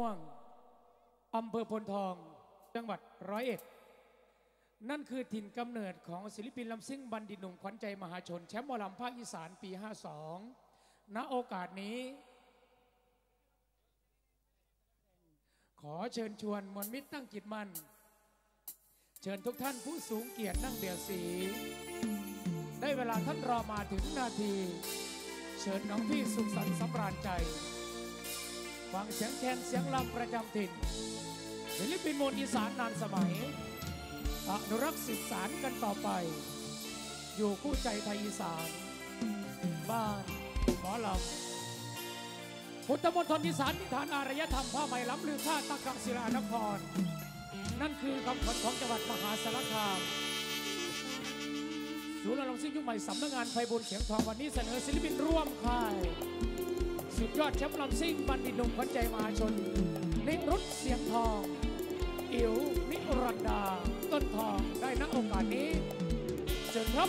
ม่วงอำเภอพลทอง จังหวัดร้อยเอ็ด นั่นคือถิ่นกำเนิดของศิลปินลำซิ่งบัณฑิตหนุ่มขวัญใจมหาชน แชมป์มอลำภาคอีสานปี 52 ณ โอกาสนี้ ขอเชิญชวนมวลมิตรตั้งจิตมั่น เชิญทุกท่านผู้สูงเกียรตินั่งเบียดสี ได้เวลาท่านรอมาถึงนาที เชิญน้องพี่สุขสันต์สำราญใจ ฟังเสียงแคนเสียงลำประจำถิ่นศิลปินมวลอีสานนานสมัยอนุรักษ์สืบสารกันต่อไป อยู่คู่ใจไทยอีสาน บ้านหมอลำพุทธมณฑลอีสานนิทานอารยธรรมผ้าไหมล้ำลือค่าตะกังศิลานคร นั่นคือคำขวัญของจังหวัดมหาสารคามศูนย์อารมณ์ซิ่งยุคใหม่สำนักงานไพบุญเสียงทองวันนี้เสนอศิลปินร่วมค่าย ยอดแชมป์ลำซิ่งบัณฑิตหนุ่มขวัญใจมหาชน นิรุตเสียงทอง อิ๋วนิรันดา ต้นทองได้ณโอกาสนี้ เชิญครับ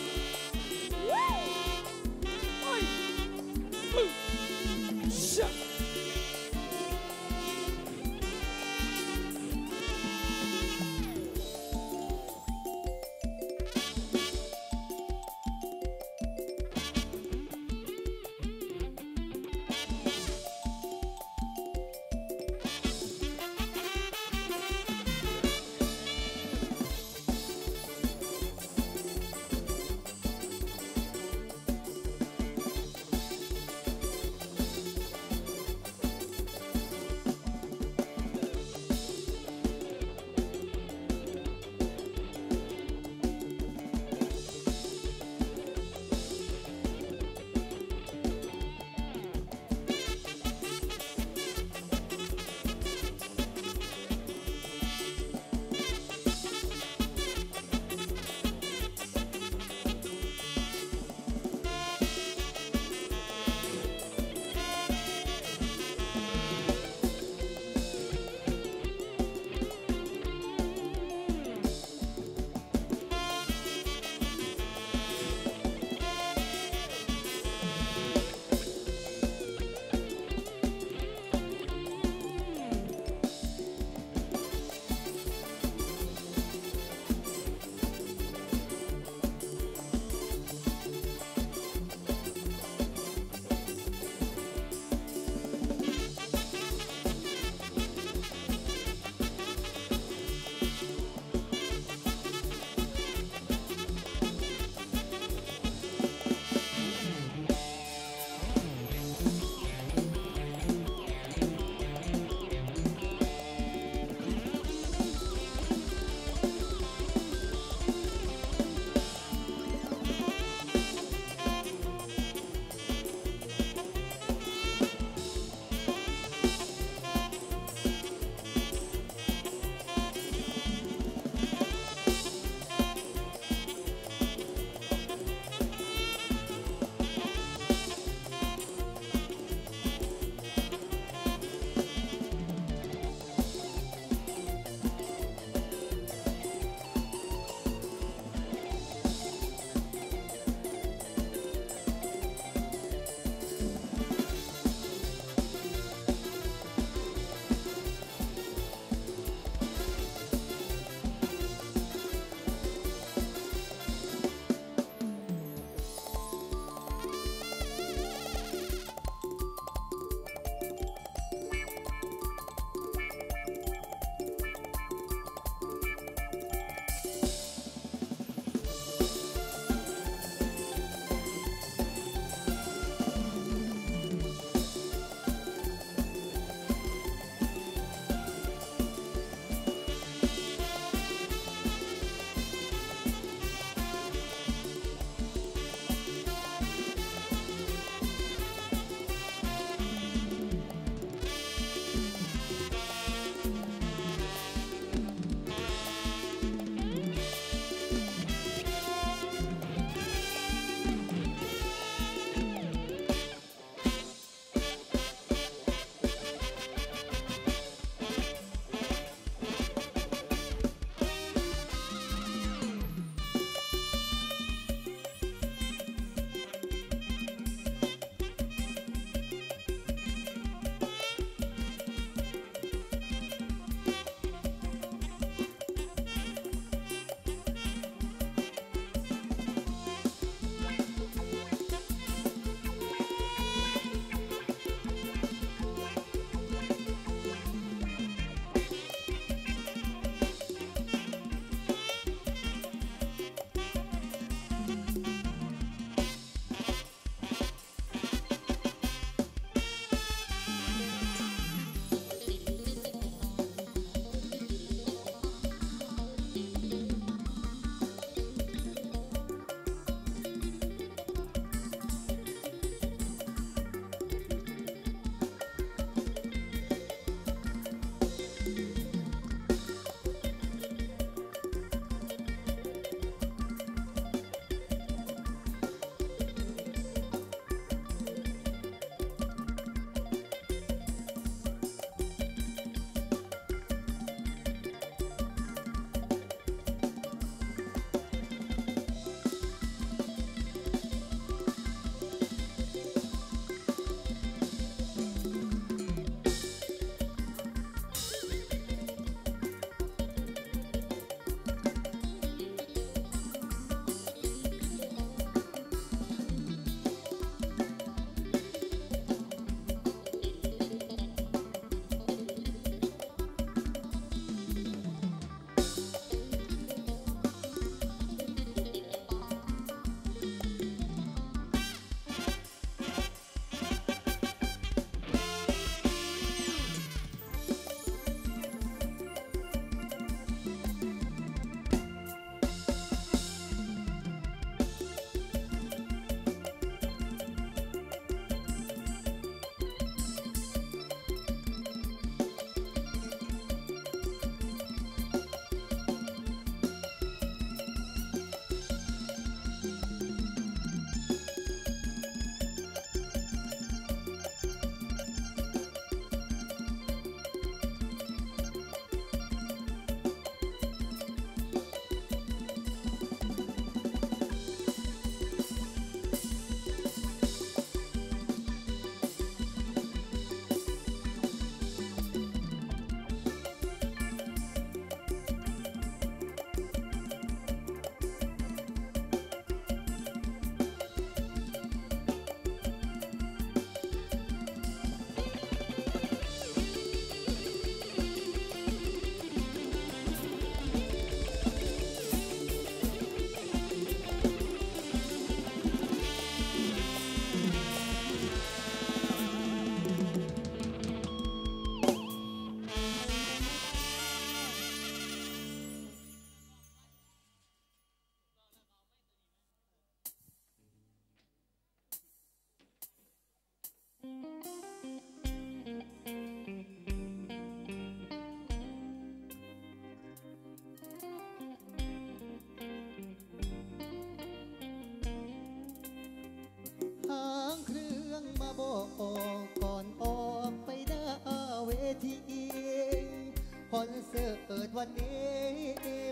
วันนี้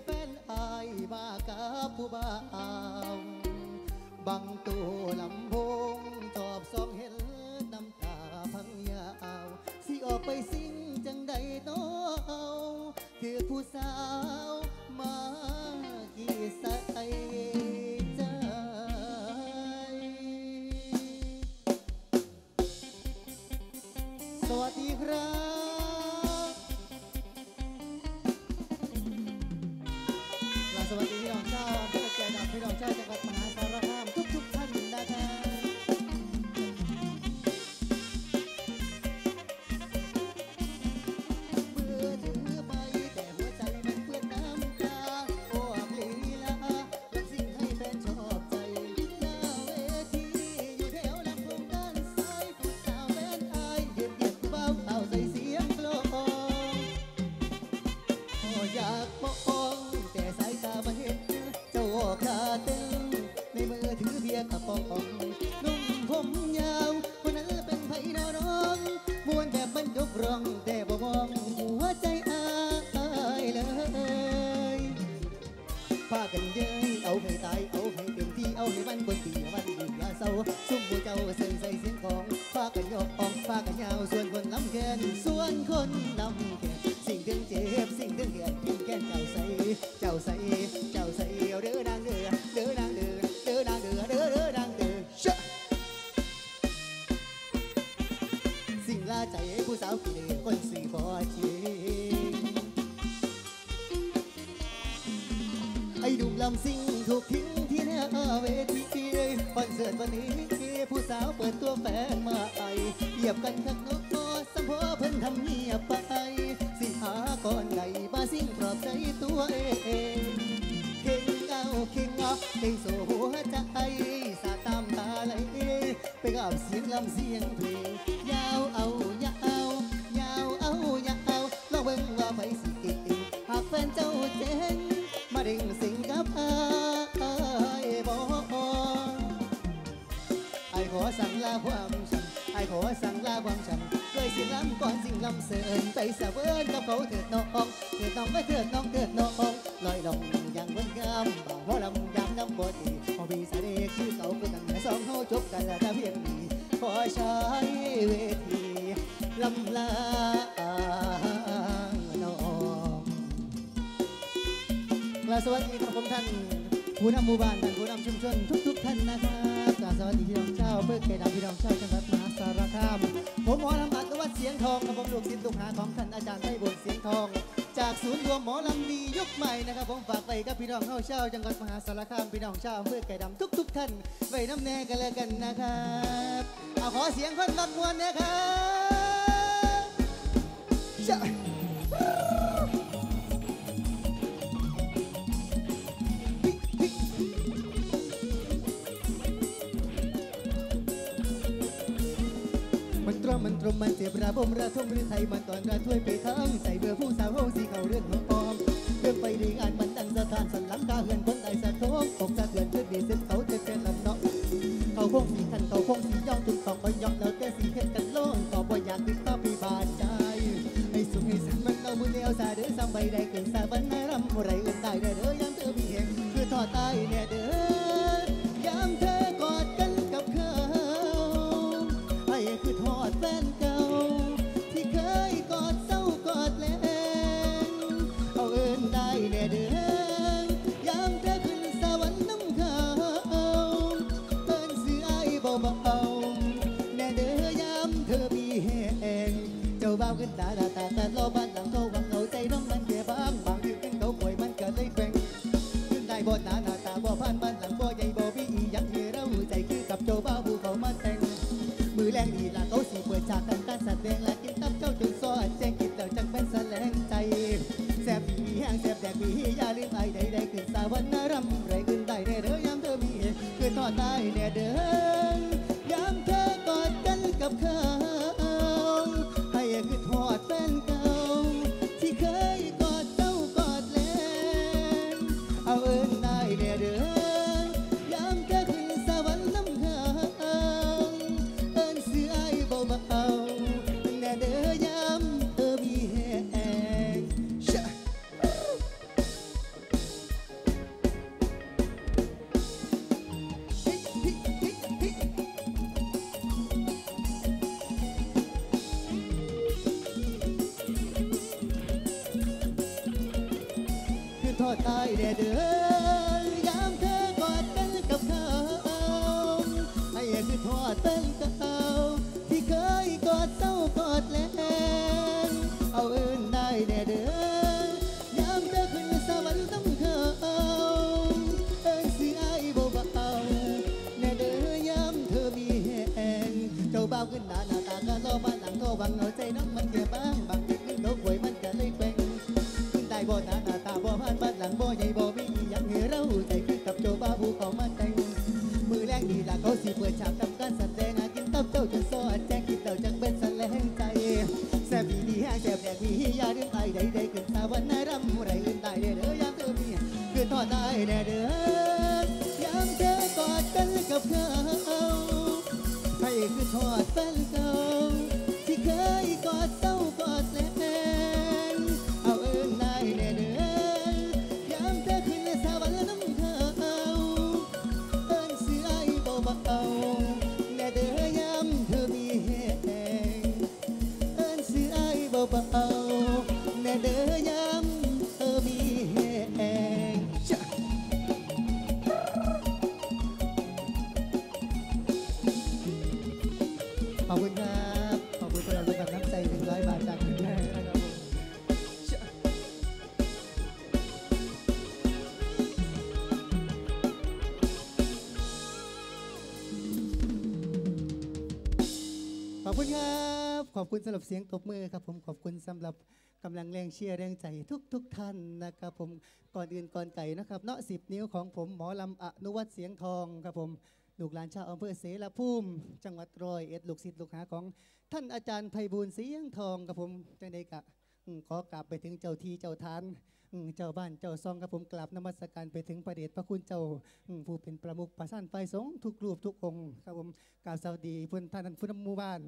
แฟนอายมากับผู้บ่าว บังตัวลำาวกี่เดือคนสีบ่จริงไอ้ดุมลำซิงถูกทิ้งที่หน้าเวทีคอนเสิร์ตวันนี้ผู้สาวเปิดตัวแฟนมาไอเหยียบกันข้างนอกสัมพอเพิ่นทำเงียบไปสิหาก่อนไหนมาซิ่งปลอบใจตัวเองเข่งเอาเข่งเอาเข่งโซหัวใจสาตามตาไหลไปกับเสียงลำเสียงเพลงยาวำก่อนสิ่งลำเสริญไปสะเวินกับเขาเถิดน้องเถิดน้องไม่เถิดน้องเถิดน้องลอยลงอย่างเบิ่งงามบ่าวหมอลำยามน้ำบ่ตีพอมีสาเดกคือเขาคือกันสองเขาจบกันแล้วแต่เพียงนี้ขอใช้เวทีลำลาน้องกราบสวัสดีครับผมท่านผู้นำหมู่บ้านท่านผู้นำชุมชนทุกๆท่านนะครับกราบสวัสดีพี่น้องเจ้าเพื่อเกดำพี่น้องเจ้าจังหวัดมาารคาม ผมหมอลำบัดวัดเสียงทองครับผมลูกศิษย์ลูกหาของท่านอาจารย์ไพบุญเสียงทอง จากศูนย์รวมหมอลำดียุคใหม่นะครับผมฝากไปกับพี่น้องเข้าเช่าจังหวัดมหาสารคามพี่น้องเช่าเพื่อไก่ดำทุกๆท่านไว้น้ำแน่กันเลยกันนะครับเอาขอเสียงคนบักมวลนะครับ ตรมมันตรมมันเจ็บระบมระทมหรือไทยมันตอนระถ้วยไปทั้งใส่เบื่อผู้สาวร้องสีเขาเรื่องของปอมเรื่องไปดีงานมันตั้งสถานสันหลังกาเหือนคน คุณสำหรับเสียงตบมือครับผมขอบคุณสำหรับกำลังแรงเชียร์แรงใจทุกทุกท่านนะครับผมก่อนอื่นก่อนไก่นะครับเนาะสิบนิ้วของผมหมอลำอนุวัฒเสียงทองครับผมลูกหลานชาวอำเภอเสรภูมิ จังหวัดร้อยเอ็ดลูกศิษย์ลูกหาของท่านอาจารย์ไพบูลเสียงทองครับผมจังใดกะขอกราบไปถึงเจ้าทีเจ้าทานเจ้าบ้านเจ้าซองครับผมกราบนมัสการไปถึงประเดชพระคุณเจ้าผู้เป็นประมุขประสานไฟสงทุกรูปทุกองค์ครับผมกราบสวัสดีพุ่นท่านผู้นำหมู่บ้าน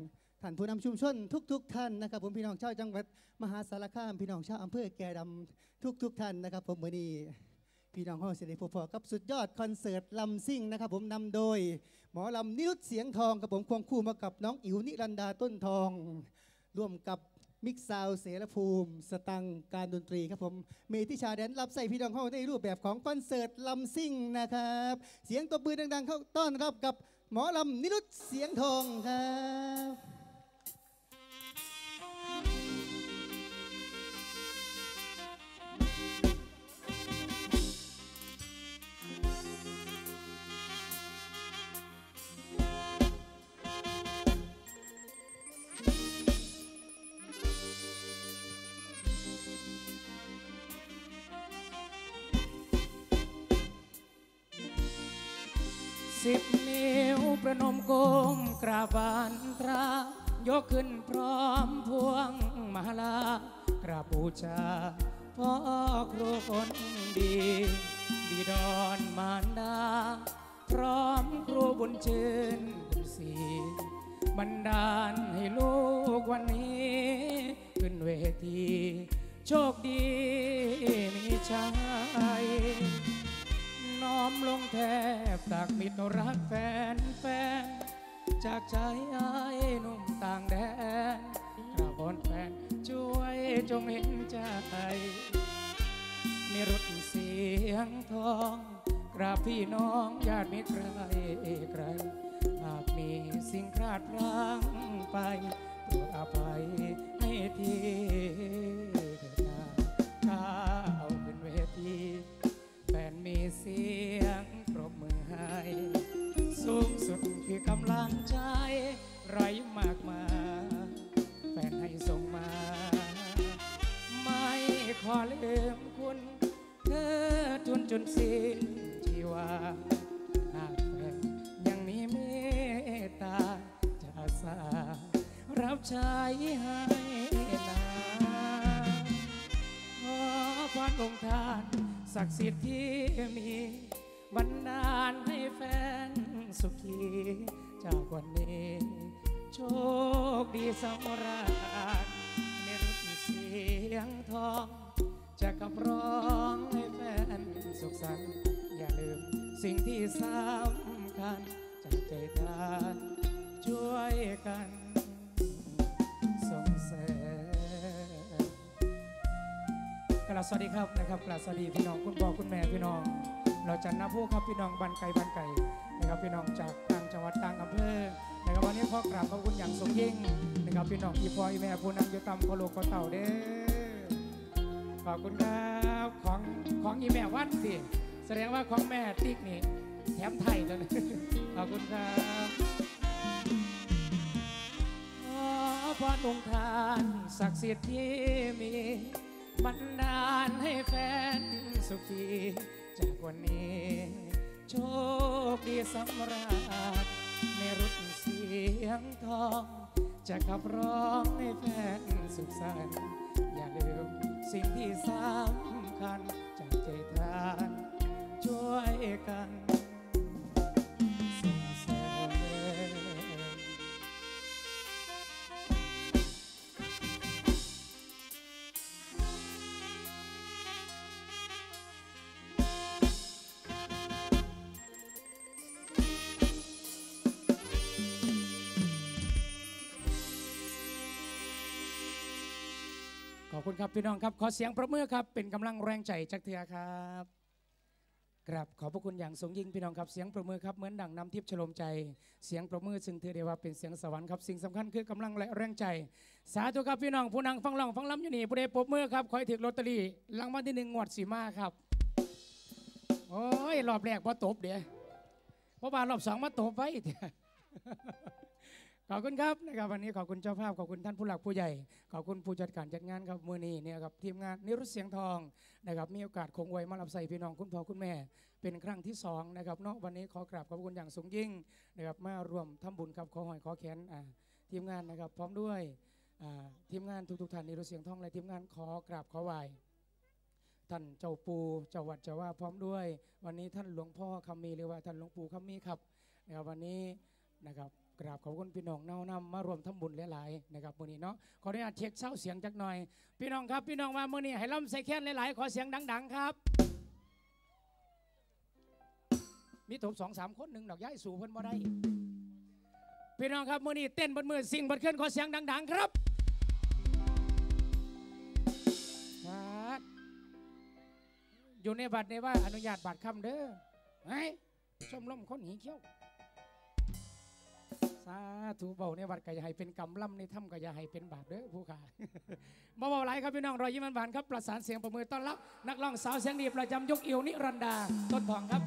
ท่านผู้นำชุมชนทุกๆท่านนะครับผมพี่น้องชาวจังหวัดมหาสารคามพี่น้องชาวอำเภอแก่ดำทุกๆท่านนะครับ ผมวันนี้พี่น้องห้องเสด็จพบพอกับสุดยอดคอนเสิร์ตลำซิ่งนะครับ ผมนำโดย หมอลำนิ้วเสียงทองกับผมควงคู่มากับน้องอิ๋วนิรันดาต้นทอง ร่วมกับมิกซาวเสรภูมิ สตังการดนตรีครับผมเมธิชาแดนรับใส่พี่น้องห้องในรูปแบบของคอนเสิร์ตลำซิ่งนะครับ เสียงตบมือดังๆ เข้าต้อนรับกับหมอลำนิรุตเสียงทองครับ สิบนิ้วประนมกมกราบานตรายกขึ้นพร้อมพวงมาลากราบบูชาพ่อครูคนดี บิดอนมารดา พร้อมครูบุญชื่นบุญศรีบันดาลให้ลูกวันนี้ ขึ้นเวที โชคดีมีชัย น้อมลงแทบตักมิตรรักแฟนแฟน จากใจไอ้ายหนุ่มต่างแดนกราบอนแฟนช่วยจงเห็นใจนิรุตเสียงทอง กราบพี่น้องญาติมิตรใครไกลหากมีสิ่งคลาดพลั้งไปโปรดอภัยให้ที ไรมากมาแฟนให้ส่งมา ไม่ขอลืมคุณ เธอจนจนสิ้นชีวาหากแฟนยังมีเมตตาจะสารับใช้ให้นาขอพรองค์ทานศักดิ์สิทธิ์ที่มีบันดาลให้แฟนสุขีจากวันนี้ โชคดีสำราญในรุ่นเสียงทอง จะกับร้องให้แฟนสุขสันต์อย่าลืมสิ่งที่สำคัญจากใจทานช่วยกันส่งเสริมกราบสวัสดีครับนะครับกราบสวัสดีพี่น้องคุณพ่อคุณแม่พี่น้อง เราจันนาผู้ครับพี่น้องบันไก่บันไก่นะครับพี่น้องจากต่างจังหวัดต่างอำเภอ วันนี้ขอกราบขอบคุณอย่างสูงยิ่งนะครับพี่น้องพี่พ่อพี่แม่ผู้นำยู่ตำโคโลกโคเต่าเด้อขอบคุณครับของของอีแม่วันสิแสดงว่าของแม่ติ๊กนี่แถมไทยตันี้ขอบคุณครับขอพรองค์ทานศักดิ์สิทธิ์ที่มีบันดาลให้แฟนสุขีจากวันนี้ โชคดีสำราญ ในรุ่นเสียงทอง จะขับร้องให้แฟนสุขสันต์อย่าลืมสิ่งที่สำคัญจากใจทาน ช่วยกัน คุณครับพี่น้องครับ ขอเสียงประมือครับ เป็นกำลังแรงใจจากเถือครับครับขอบพระคุณอย่างสูงยิ่งพี่น้องครับเสียงประมือครับเหมือนดังน้ำทิพย์ฉลมใจเสียงประมือซึ่งถือได้ว่าเป็นเสียงสวรรค์ครับสิ่งสำคัญคือกำลังและแรงใจ สาธุครับพี่น้องผู้นั่งฟังร้องฟังล้ำอยู่นี่ผู้ใดปรบมือครับคอยถึกลอตเตอรี่รางวัลที่หนึ่งงวดสีมาครับโอ้ยรอบแรกพอตบเดี๋ยวเพราะว่ารอบสองมาตบไว้เดี๋ยว ขอบคุณครับนะครับวันนี้ขอบคุณเจ้าภาพขอบคุณท่านผู้หลักผู้ใหญ่ ขอบคุณผู้จัดการจัดงานครับมือนี้เนี่ยครับทีมงานนิรุตเสียงทองนะครับมีโอกาสคงไว้มารับใส่พี่น้องคุณพ่อคุณแม่ เป็นครั้งที่สองนะครับเนาะวันนี้ขอกราบขอบคุณอย่างสูงยิ่งนะครับมารวมทำบุญครับขอหอยขอแขนอ่าทีมงานนะครับพร้อมด้วยอ่าทีมงานทุกๆท่านนิรุตเสียงทองและทีมงานขอกราบขอไหว้ท่านเจ้าปูเจ้าวัดเจ้าว่าพร้อมด้วย วันนี้ท่านหลวงพ่อคำมีหรือว่าท่านหลวงปู่คำมีครับนะครับวันนี้นะครับ กราบขอบคุณพี่น้องเนานำมารวมทำบุญหลายๆนะครับมื้อนี้เนาะขออนุญาตเช็คเส้าเสียงจักหน่อย พี่น้องครับพี่น้องมาเมื้อนี้ให้ล่ำใส่แค้นหลายๆขอเสียงดัง ๆ ครับ มีถมสองสามคนหนึ่งดอกย้ายสู่เพิ่นบ่ได้พี่น้องครับเมื้อนี้เต้นบนมือสิ่งบนเคลื่อนขอเสียงดัง ๆ ครับอยู่ในบัตรในว่าอนุญาตบัตรคำเด้อไห้ชมรมคนหีเขี้ยว สาธุเบาในวัดกายาให้เป็นกรรมล่ำในถ้ำกายาให้เป็นบาปเด้อผู้ขาบ่เบาไรครับพี่น้องรอยยิ้มหวานครับประสานเสียงประมือต้อนรับนักร้องสาวเสียงดีประจำยกเอวนิรันดาต้นทองครับ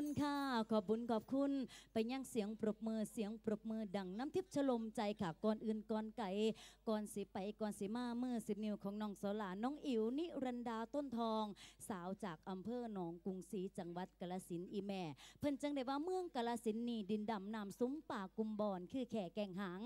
คุณค่ะ ขอบบุญขอบคุณ ไปยังเสียงปรบมือเสียงปรบมือดังน้ำทิพย์ชลมใจค่ะก่อนอื่นก่อนไก่ก่อนสิไปก่อนสิมาเมื่อสิบนิ้วของน้องโสลาน้องอิ๋วนิรันดาต้นทอง สาวจากอำเภอหนองกรุงศรีจังหวัดกาฬสินอีแม่ เพิ่นจังได้ว่าเมืองกาฬสินนี่ดินดำน้ำซุ้มป่ากุมบอนคือแข่แก่งหาง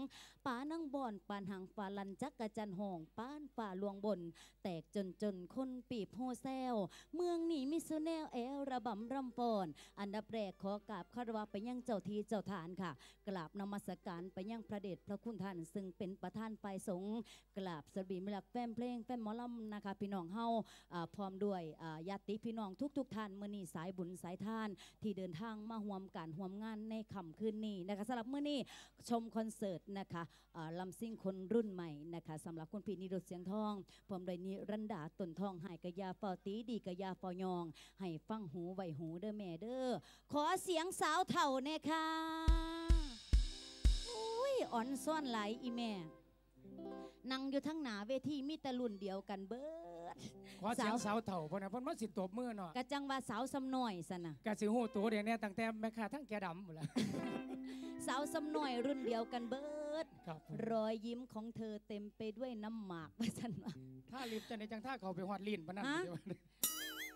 ป่านั่งบอนปานหางฟาลันจักกะจันหองป้านฝ่าลวงบน แตกจนจนคนปีบโฮแซวเมืองนี้มิสุแนวแอลระบำรำฟอน อันดับแรกขอกราบคารวะไปยังเจ้าทีเจ้าฐานค่ะ กราบนมัสการไปยังพระเดชพระคุณท่าน ซึ่งเป็นประธานฝ่ายสงฆ์กราบสวีมิลักแฟนเพลงแฟนหมอลำนะคะ พี่น้องเฮาพร้อมด้วยญาติพี่น้องทุกๆท่านเมื้อนี้สายบุญสายทาน ที่เดินทางมาห่วมการห่วมงานในค่ำคืนนี้นะคะสำหรับเมื้อนี้ชมคอนเสิร์ตนะคะลำซิ่งคนรุ่นใหม่นะคะสำหรับคุณพี่นิรุตเสียงทองพร้อมด้วยนิรันดาตนทองหายกะยาเฝ้าตีดีกะยาเฝ้ายอง ให้ฟังหูไวหูเด้อแม่เด้อขอเสียงสาวเถ่าเนี่ยค่ะอุ้ยอ่อนซ่อนหลายอีแม่นั่งอยู่ทั้งหนาเวทีมีแต่รุ่นเดียวกันเบิดขอเสียงสาวสาวเถ่าเพราะนะเพราะมันสิตบมือเนาะกะจังว่าสาวสำหน่อยสนะกะสิหูตัวเดี๋ยวนี้ตั้งแต่แม่ค้าทั้งแกดำหมดแล้วสาวสำหน่อยรุ่นเดียวกันเบิดครับผมรอยยิ้มของเธอเต็มไปด้วยน้ำหมากว่าสันว่าถ้าลิฟต์จะในจังท่าเขาไปหอดลีนปะนั่น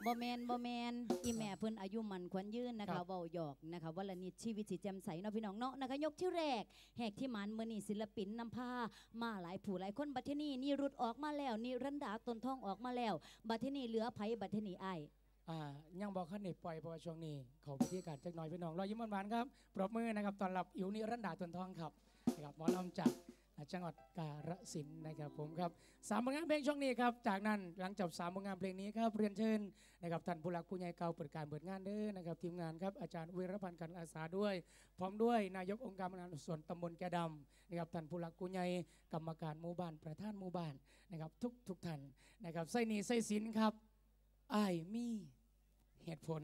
ฮะเดี๋ยวบ่แมนบ่แมนอีแม่เพิ่นอายุมันขวัญยืนนะครัคะบเว้าหยอกนะคะวันละนิดชีวิตสิแจ่มใสเนาะพี่น้องเนาะนะคะยกที่แรก แหกที่หมันมื้อนี้ศิลปินนำพามาหลายผู้หลายคนบัดเทอนี้นี่รุดออกมาแล้ว นี่รันดาตนทองออกมาแล้ว บัดเทอนี้เหลือไผบัดเทอนี้อ้ายอ่ายังบอกขั้นเน็ตปล่อยเพราะว่าช่วงนี้เขาพิธีการจักหน่อยพี่น้องรอยยิ้มหวานๆครับปรบมือนะครับตอนรับอิวนิรันดาตนทองครับนะครับหมอลำจาก จังหวัดกาฬสินนะครับผมครับสามผลงานเพลงช่วงนี้ครับจากนั้นหลังจบสามผลงานเพลงนี้ครับเรียนเชิญนะครับท่านผู้หลักผู้ใหญ่เก่าเปิดการเปิดงานเด้อนะครับทีมงานครับอาจารย์เวรพันธ์กันอาสาด้วย พร้อมด้วยนายกองค์การบริหารส่วนตำบลแกดำนะครับท่านผู้หลักผู้ใหญ่กรรมการหมู่บ้านประธานหมู่บ้านนะครับทุกทุกท่านนะครับไส้นีไส้สินครับไอ้มีเหตุผล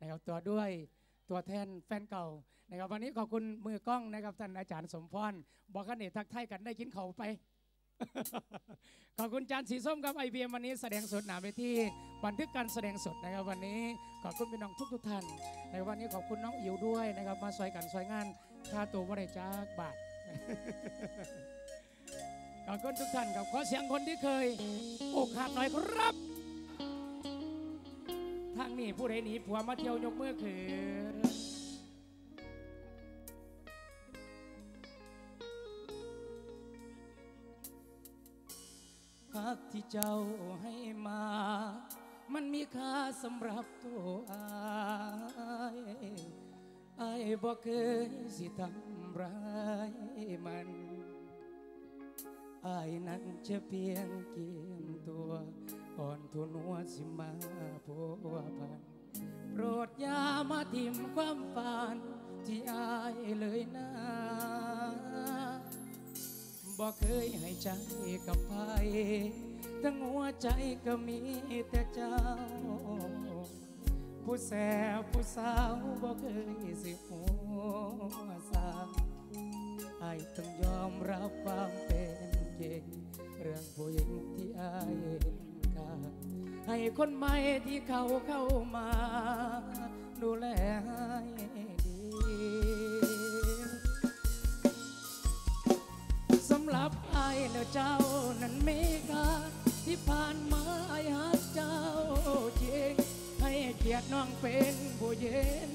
นะครับตัวด้วย ตัวแทนแฟนเก่านะครับวันนี้ขอบคุณมือกล้องนะครับท่านอาจารย์สมพรบอกกันเนทักไทยกันได้กินเขาไป ขอบคุณจานสีส้มครับไอเบียวันนี้แสดงสดหนาเวทีบันทึกการแสดงสดนะครับวันนี้ขอบคุณพี่น้องทุกทุกท่านในวันนี้ขอบคุณน้องอิ๋วด้วยนะครับมาซอยกันซอยงานค่าตัวบริจาคบาทขอบคุณทุกท่านครับขอเสียงคนที่เคยอกหักหน่อยครับ ทางนี้ผู้ใดหนีผัวมาเที่ยวยกมือคือหักที่เจ้าให้มา มันมีค่าสำหรับตัวอายอายบอกเคยสิทำร้ายมันอายนั้นจะเพียงเกียมตัว ก่อนทุนหัวสิมาพัวพัน โปรดยามาทิมความฝันที่อายเลยนะบอกเคยให้ใจกับใครทั้งหัวใจก็มีแต่เจ้า ผู้แสบผู้สาวบอกเคยสิหัวสาอายต้องยอมรับความเป็นจริงเรื่องผู้หญิงที่อายเห็นค่า ให้คนใหม่ที่เขาเข้ามา ดูแลให้ดีสำหรับไอ้เนอเจ้านั้นไม่ค่าที่ผ่านมาไอ้หักเจ้าจริงให้เกียรติน้องเป็นผู้เย็น